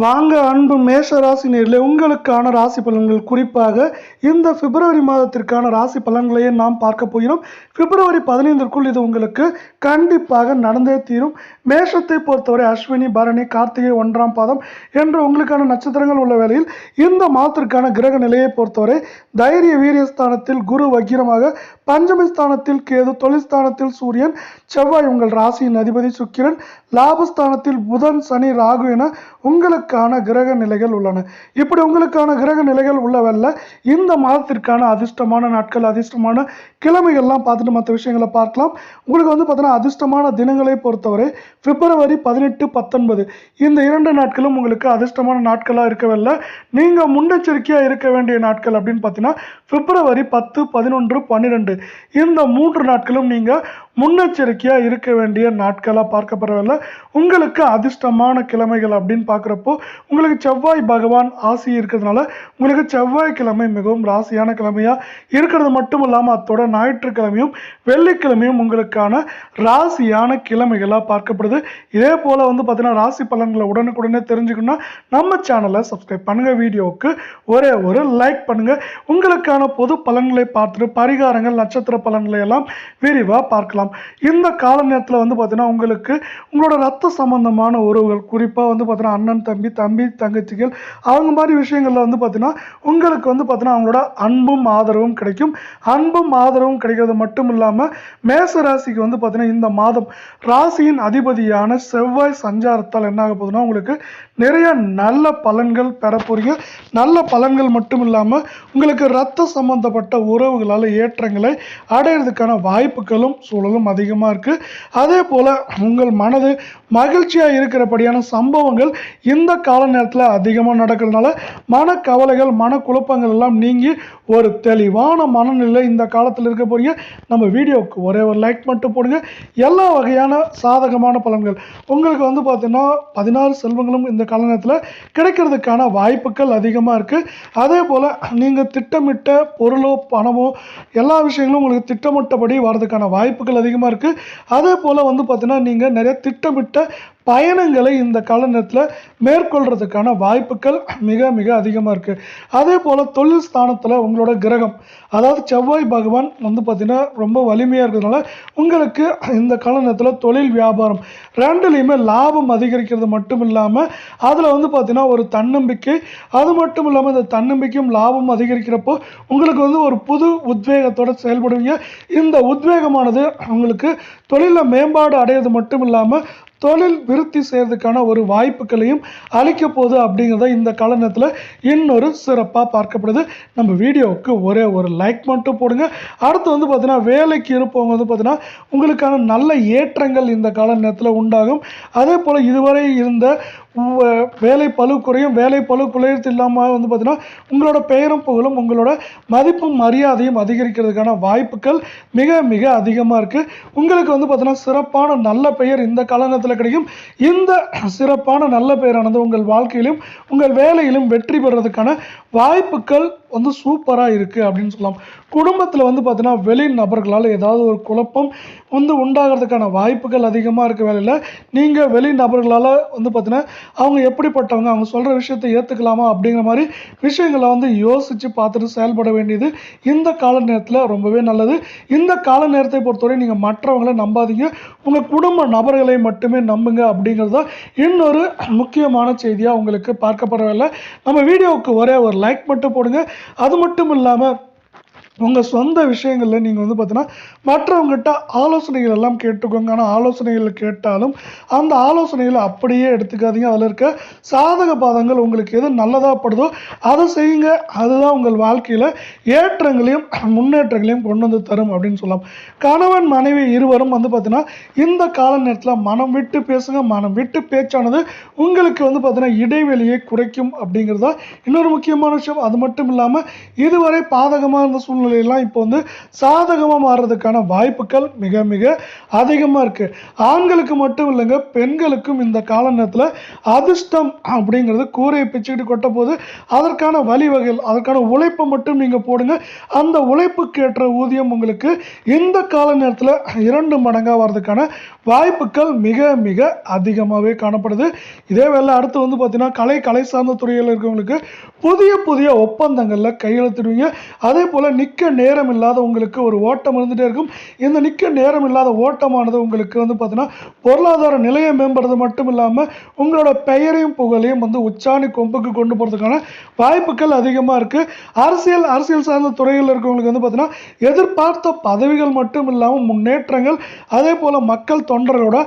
வாங்க அன்பு மேஷ ராசி நேரிலே உங்களுக்கான ராசி பலன்கள் குறிப்பாக இந்த பிப்ரவரி மாதத்திற்கான ராசி பலன்களையே நாம் பார்க்க போகிறோம். பிப்ரவரி பதினைந்திற்குள் இது உங்களுக்கு கண்டிப்பாக நடந்தே தீரும். மேஷத்தை பொறுத்தவரை அஸ்வினி பரணி கார்த்திகை ஒன்றாம் பாதம் என்று உங்களுக்கான நட்சத்திரங்கள் உள்ள வேளையில் இந்த மாதத்திற்கான கிரக நிலையை பொறுத்தவரை தைரிய வீரியஸ்தானத்தில் குரு வக்கிரமாக பஞ்சமி ஸ்தானத்தில் கேது தொழில்ஸ்தானத்தில் சூரியன் செவ்வாய் உங்கள் ராசியின் அதிபதி சுக்கிரன் லாபஸ்தானத்தில் புதன் சனி ராகு என உங்களுக்கு உங்களுக்கான கிரக நிலைகள் உள்ளன. இப்படி உங்களுக்கான கிரக நிலைகள் உள்ளவல்ல இந்த மாதத்திற்கான அதிர்ஷ்டமான நாட்கள் அதிர்ஷ்டமான கிழமைகள்லாம் பார்த்துட்டு மற்ற விஷயங்களை பார்க்கலாம். உங்களுக்கு வந்து பார்த்தீங்கன்னா அதிர்ஷ்டமான தினங்களை பொறுத்தவரை பிப்ரவரி பதினெட்டு பத்தொன்பது. இந்த இரண்டு நாட்களும் உங்களுக்கு அதிர்ஷ்டமான நாட்களாக இருக்கவில்லை நீங்கள் முன்னெச்சரிக்கையாக இருக்க வேண்டிய நாட்கள் அப்படின்னு பார்த்தீங்கன்னா பிப்ரவரி பத்து பதினொன்று பன்னிரெண்டு. இந்த மூன்று நாட்களும் நீங்கள் முன்னெச்சரிக்கையாக இருக்க வேண்டிய நாட்களாக பார்க்கப்படவில்லை. உங்களுக்கு அதிர்ஷ்டமான கிழமைகள் அப்படின்னு பார்க்குறப்போ உங்களுக்கு செவ்வாய் பகவான் ஆசி இருக்கிறதுனால உங்களுக்கு செவ்வாய்க்கிழமை மிகவும் ராசியான கிழமையாக இருக்கிறது மட்டும் இல்லாமல் அத்தோட ஞாயிற்றுக்கிழமையும் வெள்ளிக்கிழமையும் உங்களுக்கான ராசியான கிழமைகளாக பார்க்கப்படுது. இதே போல் வந்து பார்த்தீங்கன்னா ராசி பலன்களை உடனுக்குடனே தெரிஞ்சுக்கணும்னா நம்ம சேனலை சப்ஸ்கிரைப் பண்ணுங்கள் வீடியோவுக்கு ஒரே ஒரு லைக் பண்ணுங்கள் உங்களுக்கான பொது பலன்களை பார்த்துட்டு பரிகாரங்கள் நட்சத்திர பலன்களை எல்லாம் விரிவாக பார்க்கலாம். இந்த கால நேரத்தில் வந்து பார்த்தீங்கன்னா உங்களுக்கு உங்களோட ரத்த சம்பந்தமான உறவுகள் குறிப்பாக வந்து பார்த்தீங்கன்னா அண்ணன் தம்பி தம்பி தங்கச்சிகள் அவங்க மாதிரி விஷயங்களில் வந்து பார்த்தீங்கன்னா உங்களுக்கு வந்து பார்த்தீங்கன்னா அவங்களோட அன்பும் ஆதரவும் கிடைக்கும். அன்பும் ஆதரவும் கிடைக்கிறது மட்டும் இல்லாமல் மேச ராசிக்கு வந்து பார்த்தீங்கன்னா இந்த மாதம் ராசியின் அதிபதியான செவ்வாய் சஞ்சாரத்தால் என்ன ஆக போகுதுன்னா உங்களுக்கு நிறைய நல்ல பலன்கள் பெற நல்ல பலன்கள் மட்டும் இல்லாமல் உங்களுக்கு ரத்த சம்பந்தப்பட்ட உறவுகளால் ஏற்றங்களை அடையிறதுக்கான வாய்ப்புகளும் சூழலும் அதிகமாக இருக்குது அதே போல் உங்கள் மனது மகிழ்ச்சியாக இருக்கிறபடியான சம்பவங்கள் இந்த கால நேரத்தில் அதிகமாக நடக்கிறதுனால மனக்கவலைகள் மனக்குழப்பங்கள் எல்லாம் நீங்கி ஒரு தெளிவான மனநிலை இந்த காலத்தில் இருக்க போறீங்க. நம்ம வீடியோவுக்கு ஒரே ஒரு லைக் மட்டும் போடுங்க. எல்லா வகையான சாதகமான பலன்கள் உங்களுக்கு வந்து பார்த்தீங்கன்னா பதினாறு செல்வங்களும் இந்த கால நேரத்தில் கிடைக்கிறதுக்கான வாய்ப்புகள் அதிகமாக இருக்குது அதே போல் நீங்கள் திட்டமிட்ட பொருளோ பணமோ எல்லா விஷயங்களும் உங்களுக்கு திட்டமிட்டபடி வர்றதுக்கான வாய்ப்புகள் அதிகமாக இருக்குது அதே போல் வந்து பார்த்திங்கன்னா நீங்கள் நிறைய திட்டமிட்ட பயணங்களை இந்த கால நேரத்தில் வாய்ப்புகள் மிக மிக அதிகமாக இருக்குது அதே போல் தொழில் ஸ்தானத்தில் உங்களோட கிரகம் அதாவது செவ்வாய் பகவான் வந்து பார்த்திங்கன்னா ரொம்ப வலிமையாக இருக்கிறதுனால உங்களுக்கு இந்த கால நேரத்தில் தொழில் வியாபாரம் ரெண்டுலேயுமே லாபம் அதிகரிக்கிறது மட்டும் இல்லாமல் அதில் வந்து பார்த்திங்கன்னா ஒரு தன்னம்பிக்கை அது மட்டும் இல்லாமல் இந்த தன்னம்பிக்கையும் லாபம் அதிகரிக்கிறப்போ உங்களுக்கு வந்து ஒரு புது உத்வேகத்தோடு செயல்படுவீங்க. இந்த உத்வேகமானது உங்களுக்கு தொழிலில் மேம்பாடு அடையிறது மட்டும் இல்லாமல் தொழில் விருத்தி செய்கிறதுக்கான ஒரு வாய்ப்புகளையும் அளிக்க போகுது அப்படிங்கிறத இந்த கால நேரத்தில் இன்னொரு சிறப்பாக பார்க்கப்படுது. நம்ம வீடியோவுக்கு ஒரே ஒரு லைக் மட்டும் போடுங்க. அடுத்து வந்து பார்த்தீங்கன்னா வேலைக்கு இருப்பவங்க வந்து பார்த்தீங்கன்னா உங்களுக்கான நல்ல ஏற்றங்கள் இந்த கால நேரத்தில் உண்டாகும். அதே போல் இதுவரை இருந்த வேலை பழு குறையும் வேலை பழு குறையறது இல்லாமல் வந்து பார்த்திங்கன்னா உங்களோட பெயரும் புகழும் உங்களோட மதிப்பும் மரியாதையும் அதிகரிக்கிறதுக்கான வாய்ப்புகள் மிக மிக அதிகமாக இருக்குது உங்களுக்கு வந்து பார்த்திங்கன்னா சிறப்பான நல்ல பெயர் இந்த காலகட்டத்தில் கிடைக்கும். இந்த சிறப்பான நல்ல பெயரானது உங்கள் வாழ்க்கையிலும் உங்கள் வேலையிலும் வெற்றி பெறுறதுக்கான வாய்ப்புகள் வந்து சூப்பராக இருக்குது அப்படின்னு சொல்லலாம். குடும்பத்தில் வந்து பார்த்தீங்கன்னா வெளி நபர்களால் ஏதாவது ஒரு குழப்பம் வந்து உண்டாகிறதுக்கான வாய்ப்புகள் அதிகமாக இருக்க வேலையில் நீங்கள் வெளி நபர்களால் வந்து பார்த்தீங்கன்னா அவங்க எப்படிப்பட்டவங்க அவங்க சொல்கிற விஷயத்தை ஏற்றுக்கலாமா அப்படிங்கிற மாதிரி விஷயங்களை வந்து யோசித்து பார்த்துட்டு செயல்பட வேண்டியது இந்த கால நேரத்தில் ரொம்பவே நல்லது. இந்த கால நேரத்தை பொறுத்தவரை நீங்கள் மற்றவங்களை நம்பாதீங்க. உங்கள் குடும்ப நபர்களை மட்டுமே நம்புங்க அப்படிங்கிறது தான் இன்னொரு முக்கியமான செய்தியாக உங்களுக்கு பார்க்கப்படவில்லை நம்ம வீடியோவுக்கு ஒரே ஒரு லைக் மட்டும் போடுங்க. அது மட்டும் இல்லாமல் உங்கள் சொந்த விஷயங்களில் நீங்கள் வந்து பார்த்தீங்கன்னா மற்றவங்ககிட்ட ஆலோசனைகள் எல்லாம் கேட்டுக்கோங்க. ஆனால் ஆலோசனைகள் கேட்டாலும் அந்த ஆலோசனைகளை அப்படியே எடுத்துக்காதீங்க. அதில் இருக்க சாதக பாதங்கள் உங்களுக்கு எது நல்லதாக படுதோ அதை செய்யுங்க. அதுதான் உங்கள் வாழ்க்கையில் ஏற்றங்களையும் முன்னேற்றங்களையும் கொண்டு வந்து தரும் அப்படின்னு சொல்லலாம். கணவன் மனைவி இருவரும் வந்து பார்த்தீங்கன்னா இந்த கால நேரத்தில் மனம் விட்டு பேசுங்க. மனம் விட்டு பேச்சானது உங்களுக்கு வந்து பார்த்தீங்கன்னா இடைவெளியை குறைக்கும் அப்படிங்கிறது தான் இன்னொரு முக்கியமான விஷயம். அது மட்டும் இல்லாமல் இதுவரை பாதகமாக இருந்த சூழ்நிலை சூழ்நிலை இப்போ வந்து சாதகமாக மாறுறதுக்கான வாய்ப்புகள் மிக மிக அதிகமாக இருக்குது ஆண்களுக்கு மட்டும் இல்லைங்க பெண்களுக்கும் இந்த கால நேரத்தில் அதிர்ஷ்டம் அப்படிங்கிறது கூரையை பிச்சுக்கிட்டு கொட்ட போது அதற்கான வழிவகைகள் அதற்கான உழைப்பை மட்டும் நீங்கள் போடுங்க. அந்த உழைப்புக்கு ஏற்ற ஊதியம் உங்களுக்கு இந்த கால நேரத்தில் இரண்டு மடங்காக வர்றதுக்கான வாய்ப்புகள் மிக மிக அதிகமாகவே காணப்படுது. இதே வேலை அடுத்து வந்து பார்த்தீங்கன்னா கலை கலை சார்ந்த துறையில் இருக்கவங்களுக்கு புதிய புதிய ஒப்பந்தங்களில் கையெழுத்திடுவீங்க. அதே போல் நிக்க நிற்க நேரம் இல்லாத உங்களுக்கு ஒரு ஓட்டம் இருந்துகிட்டே இருக்கும். இந்த நிற்க நேரம் இல்லாத ஓட்டமானது உங்களுக்கு வந்து பார்த்தீங்கன்னா பொருளாதார நிலையை மேம்படுறது மட்டும் இல்லாமல் உங்களோட பெயரையும் புகழையும் வந்து உச்சாணி கொம்புக்கு கொண்டு போகிறதுக்கான வாய்ப்புகள் அதிகமாக இருக்குது அரசியல் அரசியல் சார்ந்த துறையில் இருக்கவங்களுக்கு வந்து பார்த்தீங்கன்னா எதிர்பார்த்த பதவிகள் மட்டும் இல்லாமல் முன்னேற்றங்கள் அதே போல் மக்கள் தொண்டரோட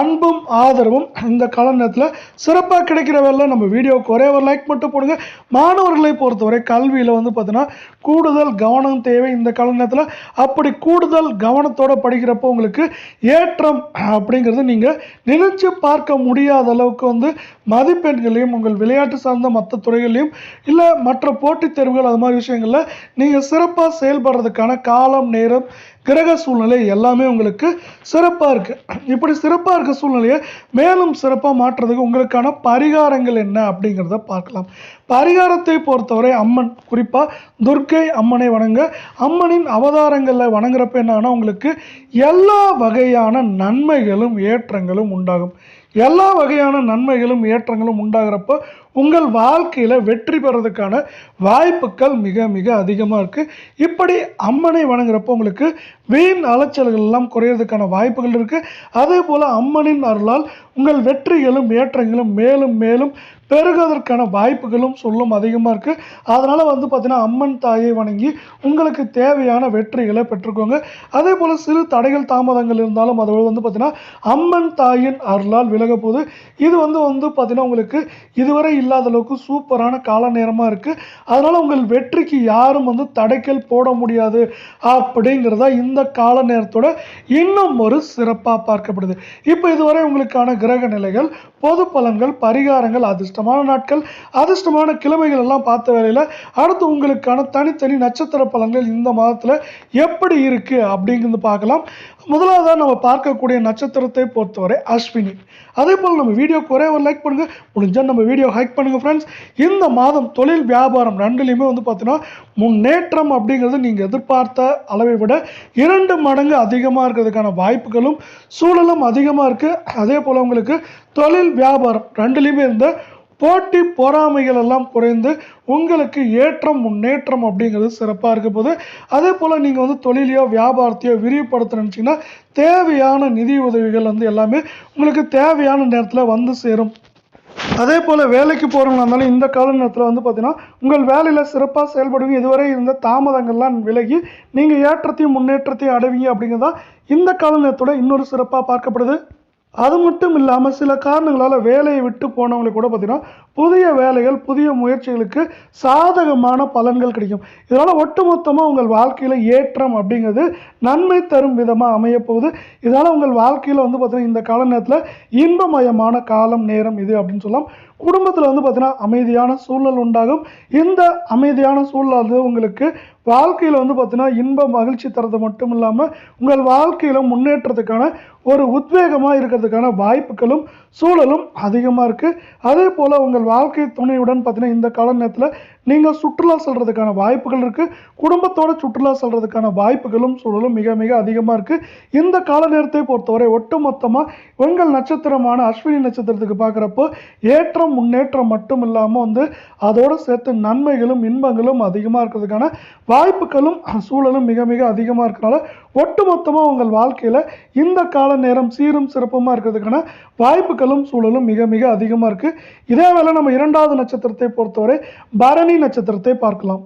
அன்பும் ஆதரவும் இந்த கால நேரத்தில் சிறப்பாக கிடைக்கிற வேலை நம்ம வீடியோவுக்கு ஒரே ஒரு லைக் மட்டும் போடுங்க. மாணவர்களை பொறுத்தவரை கல்வியில் வந்து பார்த்தீங்கன்னா கூடுதல் கவனம் தேவை இந்த கால நேரத்தில் அப்படி கூடுதல் கவனத்தோட படிக்கிறப்போ உங்களுக்கு ஏற்றம் அப்படிங்கிறது நீங்கள் நினைச்சு பார்க்க முடியாத அளவுக்கு வந்து மதிப்பெண்களையும் உங்கள் விளையாட்டு சார்ந்த மற்ற துறைகளையும் இல்லை மற்ற போட்டித் தேர்வுகள் அது மாதிரி விஷயங்களில் நீங்கள் சிறப்பாக செயல்படுறதுக்கான காலம் நேரம் கிரக சூழ்நிலை எல்லாமே உங்களுக்கு சிறப்பாக இருக்குது இப்படி சிறப்பாக இருக்க சூழ்நிலையை மேலும் சிறப்பாக மாற்றுறதுக்கு உங்களுக்கான பரிகாரங்கள் என்ன அப்படிங்கிறத பார்க்கலாம். பரிகாரத்தை பொறுத்தவரை அம்மன் குறிப்பாக துர்க்கை அம்மனை வணங்க அம்மனின் அவதாரங்களில் வணங்குறப்ப என்னன்னா உங்களுக்கு எல்லா வகையான நன்மைகளும் ஏற்றங்களும் உண்டாகும். எல்லா வகையான நன்மைகளும் ஏற்றங்களும் உண்டாகிறப்போ உங்கள் வாழ்க்கையில் வெற்றி பெறதுக்கான வாய்ப்புகள் மிக மிக அதிகமாக இருக்குது இப்படி அம்மனை வணங்குறப்போ உங்களுக்கு வீண் அலைச்சல்கள் எல்லாம் குறையிறதுக்கான வாய்ப்புகள் இருக்குது அதே போல் அம்மனின் அருளால் உங்கள் வெற்றிகளும் ஏற்றங்களும் மேலும் மேலும் பெருகுவதற்கான வாய்ப்புகளும் சொல்லும் அதிகமாக இருக்குது அதனால் வந்து பார்த்திங்கன்னா அம்மன் தாயை வணங்கி உங்களுக்கு தேவையான வெற்றிகளை பெற்றுக்கோங்க. அதே போல் சிறு தடைகள் தாமதங்கள் இருந்தாலும் அதோடு வந்து பார்த்திங்கன்னா அம்மன் தாயின் அருளால் விலக போகுது. இது வந்து வந்து பார்த்திங்கன்னா உங்களுக்கு இதுவரை இல்லாத அளவுக்கு சூப்பரான கால நேரமாக இருக்குது அதனால் உங்கள் வெற்றிக்கு யாரும் வந்து தடைக்கல் போட முடியாது அப்படிங்கிறதா இந்த கால நேரத்தோட இன்னும் ஒரு சிறப்பாக பார்க்கப்படுது. இப்போ இதுவரை உங்களுக்கான கிரக நிலைகள் பொது பலன்கள் பரிகாரங்கள் அதிர்ஷ்டம் அதிர்ஷ்டமான நாட்கள் அதிர்ஷ்டமான கிழமைகள் எல்லாம் பார்த்த வேலையில் அடுத்து உங்களுக்கான தனித்தனி நட்சத்திர பலன்கள் இந்த மாதத்தில் எப்படி இருக்குது அப்படிங்கிறது பார்க்கலாம். முதலாவதாக நம்ம பார்க்கக்கூடிய நட்சத்திரத்தை பொறுத்தவரை அஸ்வினி. அதே போல் நம்ம வீடியோக்கு ஒரே ஒரு லைக் பண்ணுங்கள் முடிஞ்சால் நம்ம வீடியோ ஹைக் பண்ணுங்கள் ஃப்ரெண்ட்ஸ் இந்த மாதம் தொழில் வியாபாரம் ரெண்டுலேயுமே வந்து பார்த்தீங்கன்னா முன்னேற்றம் அப்படிங்கிறது நீங்கள் எதிர்பார்த்த அளவை விட இரண்டு மடங்கு அதிகமாக இருக்கிறதுக்கான வாய்ப்புகளும் சூழலும் அதிகமாக இருக்குது அதே போல் உங்களுக்கு தொழில் வியாபாரம் ரெண்டுலேயுமே இருந்த போட்டி பொறாமைகள் எல்லாம் குறைந்து உங்களுக்கு ஏற்றம் முன்னேற்றம் அப்படிங்கிறது சிறப்பாக இருக்க போது அதே போல் நீங்கள் வந்து தொழிலையோ வியாபாரத்தையோ விரிவுபடுத்த நினச்சிங்கன்னா தேவையான நிதி உதவிகள் வந்து எல்லாமே உங்களுக்கு தேவையான நேரத்தில் வந்து சேரும். அதே போல் வேலைக்கு போகிறவங்களா இருந்தாலும் இந்த கால நேரத்தில் வந்து பார்த்தீங்கன்னா உங்கள் வேலையில் சிறப்பாக செயல்படுவீங்க. இதுவரை இருந்த தாமதங்கள்லாம் விலகி நீங்கள் ஏற்றத்தையும் முன்னேற்றத்தையும் அடைவீங்க அப்படிங்கிறதா இந்த கால நேரத்தோட இன்னொரு சிறப்பாக பார்க்கப்படுது. அது மட்டும் இல்லாமல் சில காரணங்களால் வேலையை விட்டு போனவங்களுக்கு கூட பார்த்திங்கன்னா புதிய வேலைகள் புதிய முயற்சிகளுக்கு சாதகமான பலன்கள் கிடைக்கும். இதனால் ஒட்டுமொத்தமாக உங்கள் வாழ்க்கையில் ஏற்றம் அப்படிங்கிறது நன்மை தரும் விதமாக அமையப்போகுது இதனால் உங்கள் வாழ்க்கையில் வந்து பார்த்திங்கன்னா இந்த கால நேரத்தில் இன்பமயமான காலம் நேரம் இது அப்படின்னு சொல்லலாம். குடும்பத்தில் வந்து பார்த்தீங்கன்னா அமைதியான சூழல் உண்டாகும். இந்த அமைதியான சூழல் வந்து உங்களுக்கு வாழ்க்கையில் வந்து பார்த்தீங்கன்னா இன்ப மகிழ்ச்சி தரது மட்டும் இல்லாமல் உங்கள் வாழ்க்கையில் முன்னேற்றத்துக்கான ஒரு உத்வேகமாக இருக்கிறதுக்கான வாய்ப்புகளும் சூழலும் அதிகமாக இருக்குது அதே போல் உங்கள் வாழ்க்கை துணையுடன் பார்த்தீங்கன்னா இந்த கால நேரத்தில் நீங்கள் சுற்றுலா செல்கிறதுக்கான வாய்ப்புகள் இருக்குது குடும்பத்தோட சுற்றுலா செல்கிறதுக்கான வாய்ப்புகளும் சூழலும் மிக மிக அதிகமாக இருக்குது இந்த கால நேரத்தை பொறுத்தவரை ஒட்டுமொத்தமாக உங்கள் நட்சத்திரமான அஸ்வினி நட்சத்திரத்துக்கு பார்க்குறப்போ ஏற்றம் முன்னேற்றம் மட்டும் இல்லாமல் வந்து அதோடு சேர்த்து நன்மைகளும் இன்பங்களும் அதிகமாக இருக்கிறதுக்கான வாய்ப்புகளும் சூழலும் மிக மிக அதிகமாக இருக்கிறனால ஒட்டுமொத்தமாக உங்கள் வாழ்க்கையில் இந்த கால நேரம் சீரும் சிறப்புமாக இருக்கிறதுக்கான வாய்ப்புகளும் சூழலும் மிக மிக அதிகமாக இருக்குது இதே வேளை நம்ம இரண்டாவது நட்சத்திரத்தை பொறுத்தவரை பரணி நட்சத்திரத்தை பார்க்கலாம்.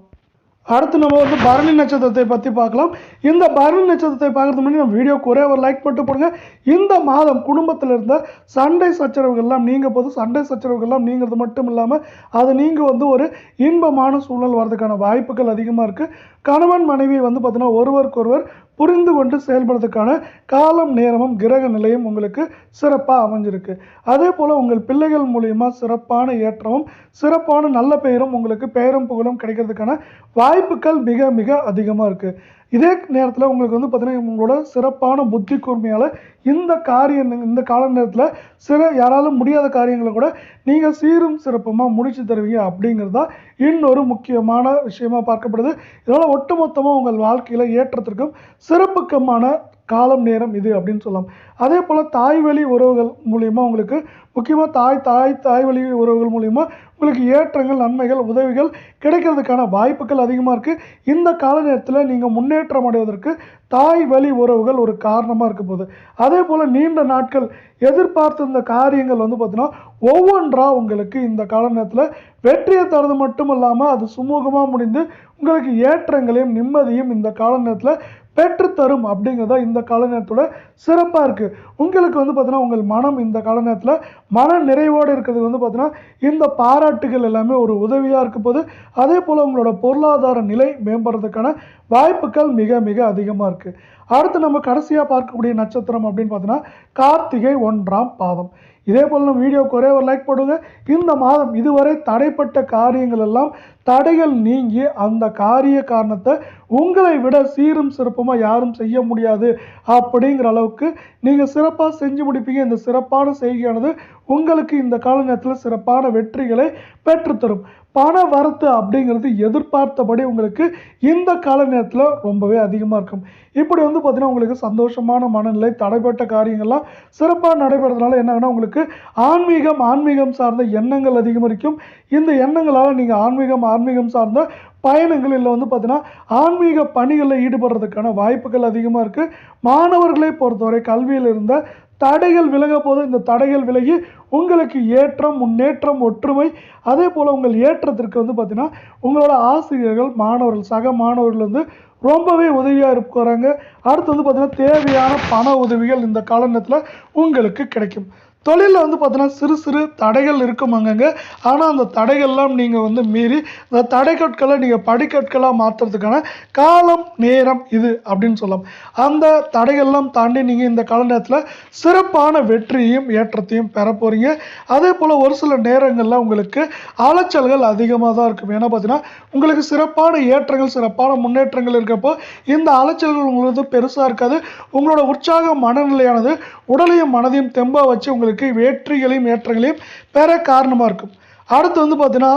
அடுத்து நம்ம வந்து பரணி நட்சத்திரத்தை பற்றி பார்க்கலாம். இந்த பரணி நட்சத்திரத்தை பார்க்கறதுக்கு முன்னாடி நம்ம வீடியோக்கு ஒரே ஒரு லைக் மட்டும் போடுங்க. இந்த மாதம் குடும்பத்தில் இருந்த சண்டை சச்சரவுகள்லாம் நீங்க போது சண்டை சச்சரவுகள்லாம் நீங்கிறது மட்டும் இல்லாமல் அது நீங்கள் வந்து ஒரு இன்பமான சூழல் வர்றதுக்கான வாய்ப்புகள் அதிகமாக இருக்குது கணவன் மனைவி வந்து பார்த்தீங்கன்னா ஒருவருக்கொருவர் புரிந்து கொண்டு செயல்படுறதுக்கான காலம் நேரமும் கிரக நிலையும் உங்களுக்கு சிறப்பாக அமைஞ்சிருக்கு. அதே போல் உங்கள் பிள்ளைகள் மூலயமா சிறப்பான ஏற்றமும் சிறப்பான நல்ல பெயரும் உங்களுக்கு பெயரும் புகழும் கிடைக்கிறதுக்கான வாய்ப்புகள் மிக மிக அதிகமாக இருக்குது இதே நேரத்தில் உங்களுக்கு வந்து பார்த்தீங்கன்னா உங்களோட சிறப்பான புத்தி கூர்மையால் இந்த காரியம் இந்த கால நேரத்தில் சில யாராலும் முடியாத காரியங்களை கூட நீங்கள் சீரும் சிறப்புமாக முடிச்சு தருவீங்க அப்படிங்கிறது தான் இன்னொரு முக்கியமான விஷயமா பார்க்கப்படுது. இதனால் ஒட்டுமொத்தமாக உங்கள் வாழ்க்கையில் ஏற்றத்திற்கும் சிறப்புக்குமான காலம் நேரம் இது அப்படின்னு சொல்லலாம். அதே போல் தாய் வழி உறவுகள் மூலிமா உங்களுக்கு முக்கியமாக தாய் தாய் தாய் வழி உறவுகள் மூலிமா உங்களுக்கு ஏற்றங்கள் நன்மைகள் உதவிகள் கிடைக்கிறதுக்கான வாய்ப்புகள் அதிகமாக இருக்குது இந்த கால நேரத்தில் நீங்கள் முன்னேற்றம் அடைவதற்கு தாய் வழி உறவுகள் ஒரு காரணமாக இருக்க போகுது. அதே போல் நீண்ட நாட்கள் எதிர்பார்த்திருந்த காரியங்கள் வந்து பார்த்தீங்கன்னா ஒவ்வொன்றா உங்களுக்கு இந்த கால நேரத்தில் வெற்றியை தரது மட்டும் இல்லாமல் அது சுமூகமாக முடிந்து உங்களுக்கு ஏற்றங்களையும் நிம்மதியும் இந்த கால நேரத்தில் பெற்றுத்தரும் அப்படிங்கிறதா இந்த கால நேரத்தோட சிறப்பாக இருக்குது உங்களுக்கு வந்து பார்த்தீங்கன்னா உங்கள் மனம் இந்த கால நேரத்தில் மன நிறைவோடு இருக்கிறது வந்து பார்த்தீங்கன்னா இந்த பாராட்டுகள் எல்லாமே ஒரு உதவியாக இருக்கும் போது அதே போல் உங்களோட பொருளாதார நிலை மேம்படுறதுக்கான வாய்ப்புகள் மிக மிக அதிகமாக இருக்குது அடுத்து நம்ம கடைசியாக பார்க்கக்கூடிய நட்சத்திரம் அப்படின்னு பார்த்தீங்கன்னா கார்த்திகை ஒன்றாம் பாதம். இதே போல் நம்ம வீடியோக்கு ஒரே ஒரு லைக் போடுங்க. இந்த மாதம் இதுவரை தடைப்பட்ட காரியங்கள் எல்லாம் தடைகள் நீங்கி அந்த காரிய காரணத்தை உங்களை விட சீரும் சிறப்புமாக யாரும் செய்ய முடியாது அப்படிங்கிற அளவுக்கு நீங்கள் சிறப்பாக செஞ்சு முடிப்பீங்க. இந்த சிறப்பான செய்கையானது உங்களுக்கு இந்த கால நேரத்தில் சிறப்பான வெற்றிகளை பெற்றுத்தரும். பண வரத்து அப்படிங்கிறது எதிர்பார்த்தபடி உங்களுக்கு இந்த கால நேரத்தில் ரொம்பவே அதிகமாக இருக்கும். இப்படி வந்து பார்த்தீங்கன்னா உங்களுக்கு சந்தோஷமான மனநிலை தடைப்பட்ட காரியங்கள்லாம் சிறப்பாக நடைபெறதுனால என்னன்னா உங்களுக்கு ஆன்மீகம் ஆன்மீகம் சார்ந்த எண்ணங்கள் அதிகரிக்கும். இந்த எண்ணங்களால் நீங்கள் ஆன்மீகம் ஆன்மீகம் சார்ந்த பயணங்கள் இல்லை வந்து பார்த்தீங்கன்னா ஆன்மீக பணிகளில் ஈடுபடுறதுக்கான வாய்ப்புகள் அதிகமாக இருக்குது மாணவர்களை பொறுத்தவரை கல்வியில் இருந்த தடைகள் விலக போது இந்த தடைகள் விலகி உங்களுக்கு ஏற்றம் முன்னேற்றம் ஒற்றுமை அதே போல் உங்கள் ஏற்றத்திற்கு வந்து பார்த்திங்கன்னா உங்களோட ஆசிரியர்கள் மாணவர்கள் சக மாணவர்கள் வந்து ரொம்பவே உதவியாக இருக்கிறாங்க அடுத்து வந்து பார்த்திங்கன்னா தேவையான பண உதவிகள் இந்த காலநேரத்தில் உங்களுக்கு கிடைக்கும். தொழிலில் வந்து பார்த்தீங்கன்னா சிறு சிறு தடைகள் இருக்கும் அங்கங்கே ஆனால் அந்த தடைகள்லாம் நீங்கள் வந்து மீறி அந்த தடைக்கற்களை நீங்கள் படிக்கற்களாக மாற்றுறதுக்கான காலம் நேரம் இது அப்படின்னு சொல்லலாம். அந்த தடைகள்லாம் தாண்டி நீங்கள் இந்த கால நேரத்தில் சிறப்பான வெற்றியையும் ஏற்றத்தையும் பெற போகிறீங்க அதே போல் ஒரு சில நேரங்களில் உங்களுக்கு அலைச்சல்கள் அதிகமாக தான் இருக்கும். ஏன்னா பார்த்தீங்கன்னா உங்களுக்கு சிறப்பான ஏற்றங்கள் சிறப்பான முன்னேற்றங்கள் இருக்கப்போ இந்த அலைச்சல்கள் உங்களுக்கு பெருசாக இருக்காது. உங்களோட உற்சாக மனநிலையானது உடலையும் மனதையும் தெம்பாக வச்சு உங்களுக்கு வெற்றிகளையும் ஏற்றங்களையும் பெற காரணமாக இருக்கும். அடுத்து வந்து பார்த்தீங்கன்னா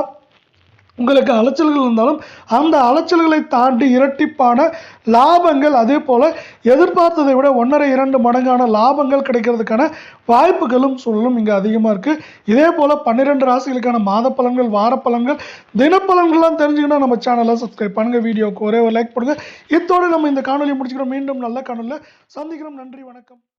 உங்களுக்கு அலைச்சல்கள் இருந்தாலும் அந்த அலைச்சல்களை தாண்டி இரட்டிப்பான லாபங்கள் அதே போல் எதிர்பார்த்ததை விட ஒன்றரை இரண்டு மடங்கான லாபங்கள் கிடைக்கிறதுக்கான வாய்ப்புகளும் சூழலும் இங்கே அதிகமாக இருக்குது இதே போல் பன்னிரெண்டு ராசிகளுக்கான மாத பலன்கள் வார பலன்கள் தினப்பலன்கள்லாம் தெரிஞ்சுக்கணும் நம்ம சேனலை சப்ஸ்கிரைப் பண்ணுங்கள் வீடியோவுக்கு ஒரே ஒரு லைக் பண்ணுங்கள் இத்தோடு நம்ம இந்த காணொலியை முடிச்சுக்கிறோம். மீண்டும் நல்ல காணொலியில் சந்திக்கிறோம். நன்றி வணக்கம்.